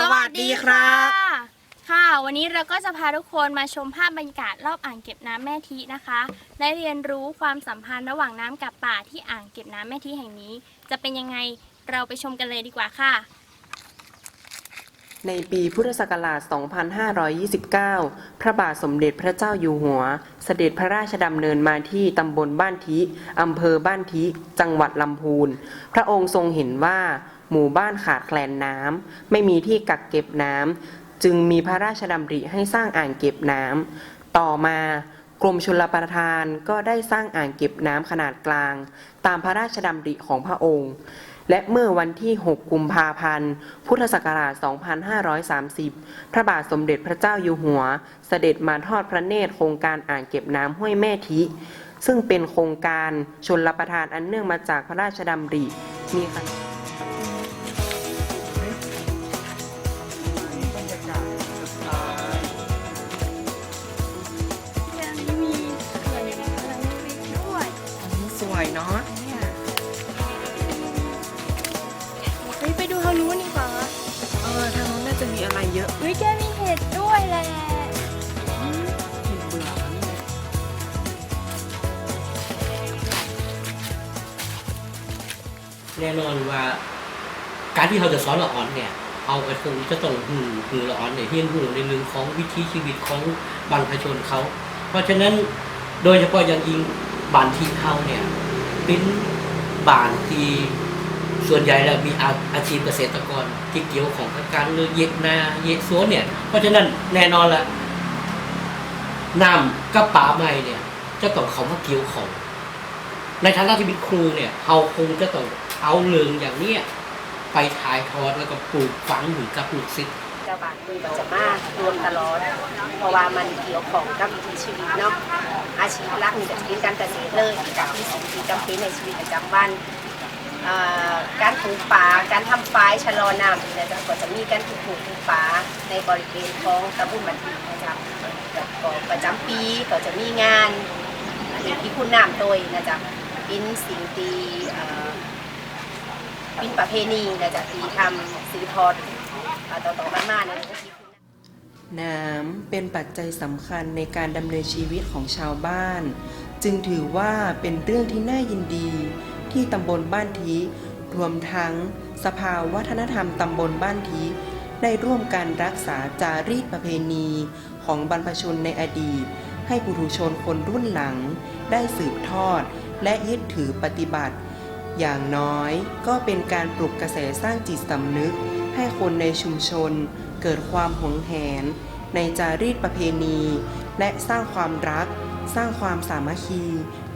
สวัสดีครับ ค่ะ วันนี้เราก็จะพาทุกคนมาชมภาพบรรยากาศรอบอ่างเก็บน้ำแม่ทีนะคะ และเรียนรู้ความสัมพันธ์ระหว่างน้ำกับป่าที่อ่างเก็บน้ำแม่ทีแห่งนี้ จะเป็นยังไงเราไปชมกันเลยดีกว่าค่ะ ในปีพุทธศักราช 2529 พระบาทสมเด็จพระเจ้าอยู่หัว เสด็จพระราชดำเนินมาที่ตำบลบ้านทิอำเภอบ้านทิ จังหวัดลำพูน พระองค์ทรงเห็นว่า หมู่บ้านขาดแคลนน้ำ ไม่มีที่กักเก็บน้ำ จึงมีพระราชดำริให้สร้างอ่างเก็บน้ำ ต่อมากรมชลประทานก็ได้สร้างอ่างเก็บน้ำขนาดกลาง ตามพระราชดำริของพระองค์ และเมื่อวันที่ 6 กุมภาพันธ์ พุทธศักราช 2530 พระบาทสมเด็จพระเจ้าอยู่หัว เสด็จมาทอดพระเนตรโครงการอ่างเก็บน้ำห้วยแม่ทิ ซึ่งเป็นโครงการชนรับประทานอันเนื่องมาจากพระราชดำริ มีขนาดยังมีเขื่อนอยู่ในเมืองวิทด้วยสวยเนาะ มีอะไรเยอะเฮ้ยแกมีเห็ดด้วยแหละเห็นเบื่อแล้วเนี่ยแน่นอนว่า การที่เราจะสอนละอ่อนเนี่ย เอากระทงจะต้องหูหูละอ่อนเนี่ยเรียนรู้ในเรื่องของวิถีชีวิตของบรรพชนเขา เพราะฉะนั้นโดยเฉพาะอย่างยิ่งบ้านที่เขาเนี่ยเป็นบ้านที่ ส่วนใหญ่แล้วมีอาอาชีพเกษตรกรที่เกี่ยวของกับการเลือเย็ดนาเย็ดสวนเนี่ย เพราะฉะนั้นแน่นอนละน้ำกับป่าไม้เนี่ยจะต้องเขามาเกี่ยวของ ในฐานะที่เป็นครูเนี่ยเราคงจะต้องเอาเรื่องอย่างเนี้ยไปถ่ายทอดแล้วก็ปลูกฝังถึงกับลูกศิษย์เจ้าบาทคือจะมารวมตลอด เพราะว่ามันเกี่ยวของกับวิถีชีวิตเนาะอาชีพหลักนี่ก็จะเป็นการเกษตรเลยกับที่สิ่งที่จำเป็นในชีวิตประจำวัน อ่อการปลูกป่าการทำฝายชะลอน้ำนี่นะจ๊ะก็จะมีการปลูกปลูกป่าในบริเวณของตำบลบันทีนะครับก็ประจำปีก็จะมีงานเห็นที่คุณน้ำโดยนะจ๊ะเป็นสิ่งที่เอ่อเป็นประเพณีนะจ๊ะที่ทำสืบทอดอ่าต่อๆมาๆนี่ยก็คิดขึ้นน้ำเป็นปัจจัยสำคัญในการดำเนินชีวิตของชาวบ้าน จึงถือว่าเป็นเรื่องที่น่ายินดี ที่ตำบลบ้านทีรวมทั้งสภาวัฒนธรรมตำบลบ้านทีได้ร่วมกันรักษาจารีตประเพณีของบรรพชนในอดีต ให้ปุถุชนคนรุ่นหลัง ได้สืบทอดและยึดถือปฏิบัติ อย่างน้อยก็เป็นการปลุกกระแสสร้างจิตสำนึก ให้คนในชุมชนเกิดความหวงแหน ในจารีตประเพณี และสร้างความรัก สร้างความสามัคคี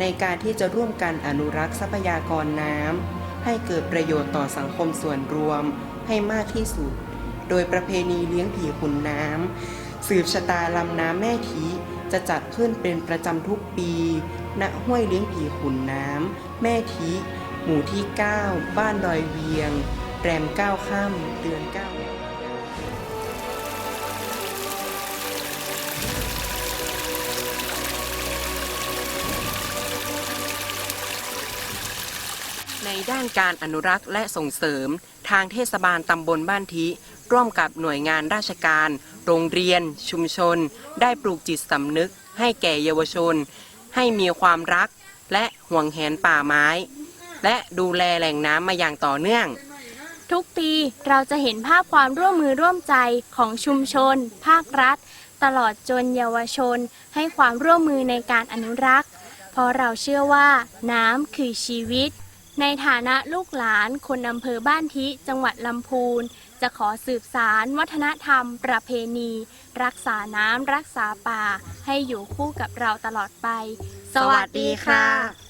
ในการที่จะร่วมกันอนุรักษ์ทรัพยากรน้ำให้เกิดประโยชน์ต่อสังคมส่วนรวมให้มากที่สุด โดยประเพณีเลี้ยงผีขุนน้ำสืบชะตาลำน้ำแม่ทีจะจัดขึ้นเป็นประจำทุกปี ณ ห้วยเลี้ยงผีขุนน้ำ แม่ทีหมู่ที่ 9 บ้านดอยเวียง แรม9ค่ำเดือน 9 ในด้านการอนุรักษ์และส่งเสริม ทางเทศบาลตำบลบ้านทิ ร่วมกับหน่วยงานราชการ โรงเรียน ชุมชน ได้ปลูกจิตสำนึก ให้แก่เยาวชน ให้มีความรัก และห่วงแหนป่าไม้ และดูแลแหล่งน้ำมาอย่างต่อเนื่อง ทุกปีเราจะเห็นภาพความร่วมมือร่วมใจของชุมชน ภาครัฐ ตลอดจนเยาวชน ให้ความร่วมมือในการอนุรักษ์ เพราะเราเชื่อว่าน้ำคือชีวิต ในฐานะลูกหลานคนอำเภอบ้านทิจังหวัดลำพูน จะขอสืบสารวัฒนธรรม ประเพณี รักษาน้ำรักษาป่า ให้อยู่คู่กับเราตลอดไป สวัสดีค่ะ